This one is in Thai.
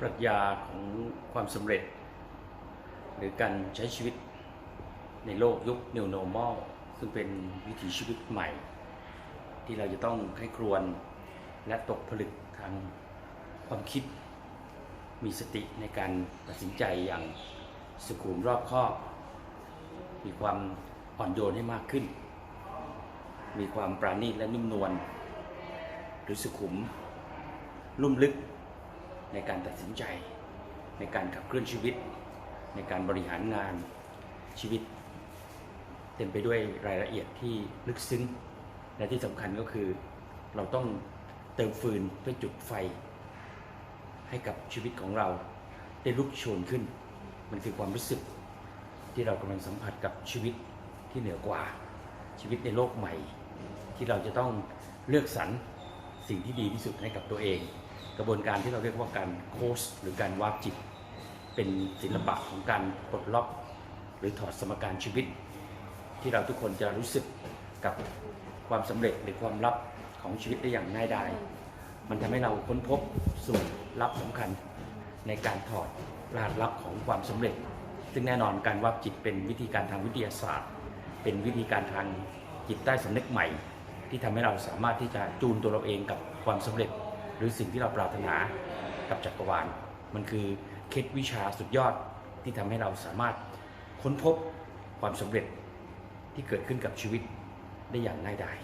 ปรัชญาของความสำเร็จ หรือการใช้ชีวิตในโลกยุค New Normal ซึ่งเป็นวิถีชีวิตใหม่ ที่เราจะต้องให้ครวนและตกผลึกทางความคิด มีสติในการตัดสินใจอย่างสุขุมรอบคอบ มีความอ่อนโยนให้มากขึ้น มีความปราณีตและนุ่มนวลหรือสุขุมลุ่มลึก ในการตัดสินใจ ในการขับเคลื่อนชีวิต ในการบริหารงานชีวิต เต็มไปด้วยรายละเอียดที่ลึกซึ้ง และที่สำคัญก็คือเราต้องเติมฟืนเพื่อจุดไฟ ให้กับชีวิตของเราได้ลุกโชนขึ้น มันคือความรู้สึกที่เรากำลังสัมผัสกับชีวิตที่เหนือกว่าชีวิตในโลกใหม่ ที่เราจะต้องเลือกสรร สิ่งที่ดีที่สุดให้กับตัวเอง กระบวนการที่เราเรียกว่าการโค้ชหรือการวาดจิต เป็นศิลปะของการปลดล็อก หรือถอดสมการชีวิต ที่เราทุกคนจะรู้สึกกับความสำเร็จหรือความลับของชีวิตได้อย่างง่ายดายมันทำให้เราค้นพบสูตรลับสำคัญ ในการถอดรหัสลับของความสำเร็จ ซึ่งแน่นอนการวัดจิตเป็นวิธีการทางวิทยาศาสตร์ เป็นวิธีการทางจิตใต้สำนึกใหม่ ที่ทำให้เราสามารถที่จะจูนตัวเราเองกับความสำเร็จ หรือสิ่งที่เราปรารถนากับจักรวาล มันคือเคล็ดวิชาสุดยอดที่ทำให้เราสามารถค้นพบความสำเร็จที่เกิดขึ้นกับชีวิตได้อย่างง่ายดาย